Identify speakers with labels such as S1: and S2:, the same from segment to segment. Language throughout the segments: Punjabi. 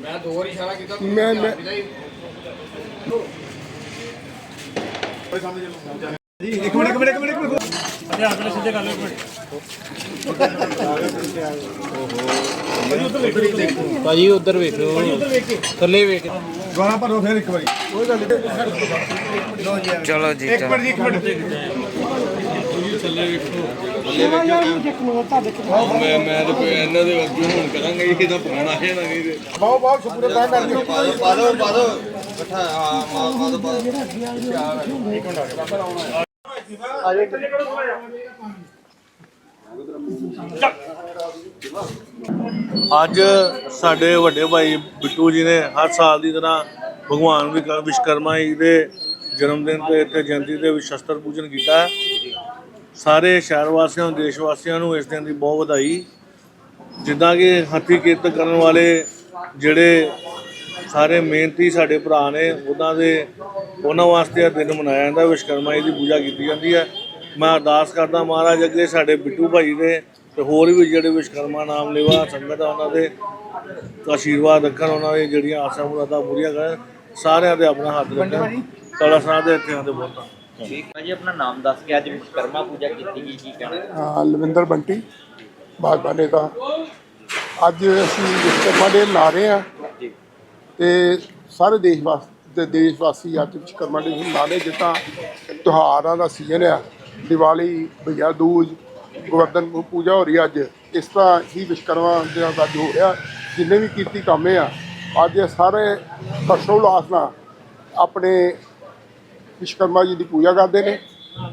S1: ਮੈਂ ਦੋ ਵਾਰੀ ਇਸ਼ਾਰਾ ਕੀਤਾ ਤੂੰ
S2: ਮੈਂ-
S1: ਧਿਆਨ
S2: ਮੈਂ-
S1: ਦਿੱਤਾ ਹੀ।
S3: ਭਾਜੀ ਉਧਰ ਵੇਖੋ ਥੱਲੇ ਵੇਖ
S2: ਦੁਆਰਾ ਭਰੋ ਫਿਰ ਇੱਕ ਵਾਰੀ। ਕੋਈ ਗੱਲ ਨਹੀਂ
S3: ਚਲੋ ਜੀ
S2: ਇੱਕ ਮਿੰਟ ਜੀ ਇੱਕ ਮਿੰਟ।
S4: ਮੈਂ ਮੈਂ ਤੇ ਕੋਈ ਇਹਨਾਂ ਦੇ ਵਰਗੀ ਹੁਣ ਕਰਾਂਗਾ ਜੀ ਇਹਦਾ ਪਾਉਣ ਆ ਜਾਣਾ ਨਹੀਂ ਤੇ
S2: ਬਹੁਤ ਬਹੁਤ ਸ਼ੁਕਰ ਤਾਂ ਕਰ ਦਿਓ
S4: ਪਾ ਦੋ ਪਾ ਦੋ ਇਕੱਠਾ ਆ ਪਾ ਦੋ ਪਾ ਦੋ
S5: ਅੱਜ ਸਾਡੇ ਵੱਡੇ ਭਾਈ ਬਿੱਟੂ ਜੀ ਨੇ ਹਰ ਸਾਲ ਦੀ ਤਰ੍ਹਾਂ ਭਗਵਾਨ ਵਿਸ਼ਵਕਰਮਾ ਜੀ ਦੇ ਜਨਮ ਦਿਨ ਤੇ ਤੇ ਜਯੰਤੀ ਤੇ ਸ਼ਸਤਰ ਪੂਜਨ ਕੀਤਾ ਹੈ। ਸਾਰੇ ਸ਼ਹਿਰ ਵਾਸੀਆਂ ਨੂੰ ਦੇਸ਼ ਵਾਸੀਆਂ ਨੂੰ ਇਸ ਦਿਨ ਦੀ ਬਹੁਤ ਵਧਾਈ। ਜਿੱਦਾਂ ਕਿ ਹੱਥੀ ਕਿਰਤ ਕਰਨ ਵਾਲੇ ਜਿਹੜੇ ਸਾਰੇ ਮਿਹਨਤੀ ਸਾਡੇ ਭਰਾ ਨੇ ਉਹਨਾਂ ਦੇ ਉਹਨਾਂ ਵਾਸਤੇ ਇਹ ਦਿਨ ਮਨਾਇਆ ਜਾਂਦਾ। ਵਿਸ਼ਵਕਰਮਾ ਜੀ ਦੀ ਪੂਜਾ ਕੀਤੀ ਜਾਂਦੀ ਹੈ। ਮੈਂ ਅਰਦਾਸ ਕਰਦਾ ਮਹਾਰਾਜ ਅੱਗੇ ਸਾਡੇ ਬਿੱਟੂ ਭਾਈ ਦੇ ਤੇ ਹੋਰ ਵੀ ਜਿਹੜੇ ਵਿਸ਼ਵਕਰਮਾ ਨਾਮ ਲੈਵਾ ਸੰਗਤ ਆ ਉਹਨਾਂ ਦੇ ਆਸ਼ੀਰਵਾਦ ਰੱਖਣ ਉਹਨਾਂ ਦੀ ਜਿਹੜੀਆਂ ਆਸਾਂ ਮੁਰਾਦਾਂ ਪੂਰੀਆਂ ਕਰਨ। ਸਾਰਿਆਂ ਦੇ ਆਪਣਾ ਹੱਥ ਰੱਖਣ। ਤਲਾ ਸਾਹਿਬ ਦੇ ਇੱਥੇ ਆਂਦੇ ਬਹੁਤ
S3: ਠੀਕ ਭਾਜੀ ਆਪਣਾ ਨਾਮ ਦੱਸ ਕੇ ਅੱਜ ਵਿਸ਼ਵਕਰਮਾ ਪੂਜਾ ਕੀਤੀ ਗਈ ਕੀ ਕਹਿਣਾ?
S2: ਹਾਂ ਲਵਿੰਦਰ ਬੰਟੀ ਭਾਜਪਾ ਨੇਤਾ। ਅੱਜ ਅਸੀਂ ਵਿਸ਼ਵਕਰਮਾ ਡੇ ਮਨਾ ਰਹੇ ਆ
S3: ਜੀ।
S2: ਤੇ ਸਾਰੇ ਦੇਸ਼ ਵਾਸਤੇ ਦੇਸ਼ ਵਾਸੀ ਅੱਜ ਵਿਸ਼ਵਕਰਮਾ ਡੇ ਮਨਾ ਰਹੇ ਜਿੱਦਾਂ ਤਿਉਹਾਰਾਂ ਦਾ ਸੀਜ਼ਨ ਆ। ਦੀਵਾਲੀ ਭਈਆ ਦੂਜ ਗੋਵਰਧਨ ਪੂਜਾ ਹੋ ਰਹੀ ਅੱਜ। ਇਸ ਤਰ੍ਹਾਂ ਹੀ ਵਿਸ਼ਵਕਰਮਾ ਦੇ ਅੱਜ ਹੋ ਰਿਹਾ। ਜਿੰਨੇ ਵੀ ਕੀਰਤੀ ਕੰਮ ਆ ਅੱਜ ਇਹ ਸਾਰੇ ਹਰਸ਼ੋਲਾਸ ਨਾਲ ਆਪਣੇ ਵਿਸ਼ਵਕਰਮਾ ਜੀ ਦੀ ਪੂਜਾ ਕਰਦੇ ਨੇ।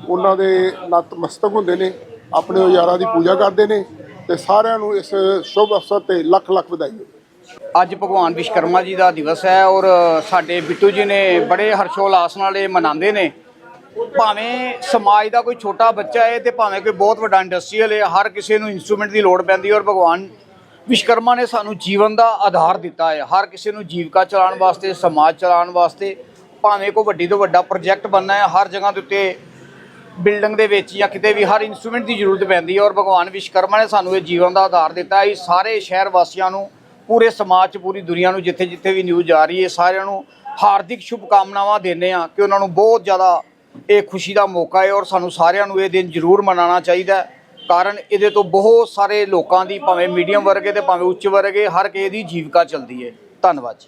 S2: ਉਹਨਾਂ ਦੇ ਨਤਮਸਤਕ ਹੁੰਦੇ ਨੇ, ਆਪਣੇ ਉਜਾਰਾਂ ਦੀ ਪੂਜਾ ਕਰਦੇ ਨੇ ਤੇ ਸਾਰਿਆਂ ਨੂੰ ਇਸ ਸ਼ੁਭ ਅਵਸਰ ਤੇ ਲੱਖ ਲੱਖ ਵਧਾਈ
S6: ਅੱਜ ਭਗਵਾਨ ਵਿਸ਼ਕਰਮਾ ਜੀ ਦਾ ਦਿਵਸ ਹੈ ਔਰ ਸਾਡੇ ਬਿੱਟੂ ਜੀ ਨੇ ਬੜੇ ਹਰਸ਼ੋਲਾਸ ਨਾਲ ਇਹ ਮਨਾਉਂਦੇ ਨੇ। ਭਾਵੇਂ ਸਮਾਜ ਦਾ ਕੋਈ ਛੋਟਾ ਬੱਚਾ ਹੈ ਤੇ ਭਾਵੇਂ ਕੋਈ ਬਹੁਤ ਵੱਡਾ ਇੰਡਸਟਰੀਅਲ ਹੈ, ਹਰ ਕਿਸੇ ਨੂੰ ਇਨਸਟਰੂਮੈਂਟ ਦੀ ਲੋੜ ਪੈਂਦੀ ਹੈ ਔਰ ਭਗਵਾਨ ਵਿਸ਼ਕਰਮਾ ਨੇ ਸਾਨੂੰ ਜੀਵਨ ਦਾ ਆਧਾਰ ਦਿੱਤਾ ਹੈ। ਹਰ ਕਿਸੇ ਨੂੰ ਜੀਵਿਕਾ ਚਲਾਉਣ ਵਾਸਤੇ, ਸਮਾਜ ਚਲਾਉਣ ਵਾਸਤੇ ਭਾਵੇਂ ਕੋਈ ਵੱਡੀ ਤੋਂ ਵੱਡਾ ਪ੍ਰੋਜੈਕਟ ਬਣਨਾ ਹੈ, ਹਰ ਜਗ੍ਹਾ ਦੇ ਉੱਤੇ ਬਿਲਡਿੰਗ ਦੇ ਵਿੱਚ ਜਾਂ ਕਿਤੇ ਵੀ ਹਰ ਇਨਸਟਰੂਮੈਂਟ ਦੀ ਜ਼ਰੂਰਤ ਪੈਂਦੀ ਹੈ ਔਰ ਭਗਵਾਨ ਵਿਸ਼ਵਕਰਮਾ ਨੇ ਸਾਨੂੰ ਇਹ ਜੀਵਨ ਦਾ ਆਧਾਰ ਦਿੱਤਾ ਹੈ। ਇਹ ਸਾਰੇ ਸ਼ਹਿਰ ਵਾਸੀਆਂ ਨੂੰ, ਪੂਰੇ ਸਮਾਜ 'ਚ, ਪੂਰੀ ਦੁਨੀਆ ਨੂੰ ਜਿੱਥੇ ਜਿੱਥੇ ਵੀ ਨਿਊਜ਼ ਆ ਰਹੀ ਹੈ ਸਾਰਿਆਂ ਨੂੰ ਹਾਰਦਿਕ ਸ਼ੁਭ ਕਾਮਨਾਵਾਂ ਦਿੰਦੇ ਆ ਕਿ ਉਹਨਾਂ ਨੂੰ ਬਹੁਤ ਜ਼ਿਆਦਾ ਇਹ ਖੁਸ਼ੀ ਦਾ ਮੌਕਾ ਹੈ ਔਰ ਸਾਨੂੰ ਸਾਰਿਆਂ ਨੂੰ ਇਹ ਦਿਨ ਜ਼ਰੂਰ ਮਨਾਉਣਾ ਚਾਹੀਦਾ ਹੈ। ਕਾਰਨ ਇਹਦੇ ਤੋਂ ਬਹੁਤ ਸਾਰੇ ਲੋਕਾਂ ਦੀ, ਭਾਵੇਂ ਮੀਡੀਅਮ ਵਰਗੇ ਤੇ ਭਾਵੇਂ ਉੱਚ ਵਰਗੇ, ਹਰ ਕਿਸੇ ਦੀ ਜੀਵਿਕਾ ਚੱਲਦੀ ਹੈ। ਧੰਨਵਾਦ ਜੀ।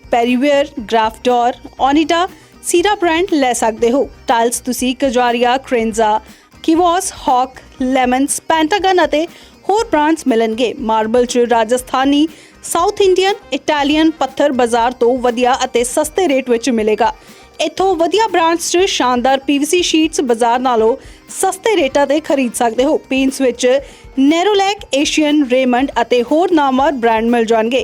S1: ਪੈਰੀਵੇਅਰ ਗ੍ਰਾਫਡੋਰ ਓਨੀਡਾ ਸੀਰਾ ਬ੍ਰਾਂਡ ਲੈ ਸਕਦੇ ਹੋ। ਟਾਈਲਸ ਤੁਸੀਂ ਕਜਾਰੀਆ ਕ੍ਰੇਨਜ਼ਾ ਕਿਵੋਸ ਹੌਕ ਲੈਮਨਸ ਪੈਂਟਾਗਨ ਅਤੇ ਹੋਰ ਬ੍ਰਾਂਡਸ ਮਿਲਣਗੇ। ਮਾਰਬਲ ਚ ਰਾਜਸਥਾਨੀ ਸਾਊਥ ਇੰਡੀਅਨ ਇਟਾਲੀਅਨ ਪੱਥਰ ਬਾਜ਼ਾਰ ਤੋਂ ਵਧੀਆ ਅਤੇ ਸਸਤੇ ਰੇਟ ਵਿੱਚ ਮਿਲੇਗਾ। ਇੱਥੋਂ ਵਧੀਆ ਬ੍ਰਾਂਡਸ 'ਚ ਸ਼ਾਨਦਾਰ ਪੀਵੀਸੀ ਸ਼ੀਟਸ ਬਾਜ਼ਾਰ ਨਾਲੋਂ ਸਸਤੇ ਰੇਟਾਂ ਤੇ ਖਰੀਦ ਸਕਦੇ ਹੋ। ਪੇਂਟਸ ਵਿੱਚ ਨੈਰੋਲੈਕ ਏਸ਼ੀਅਨ ਰੇਮੰਡ ਅਤੇ ਹੋਰ ਨਾਮਵਰ ਬ੍ਰਾਂਡ ਮਿਲ ਜਾਣਗੇ।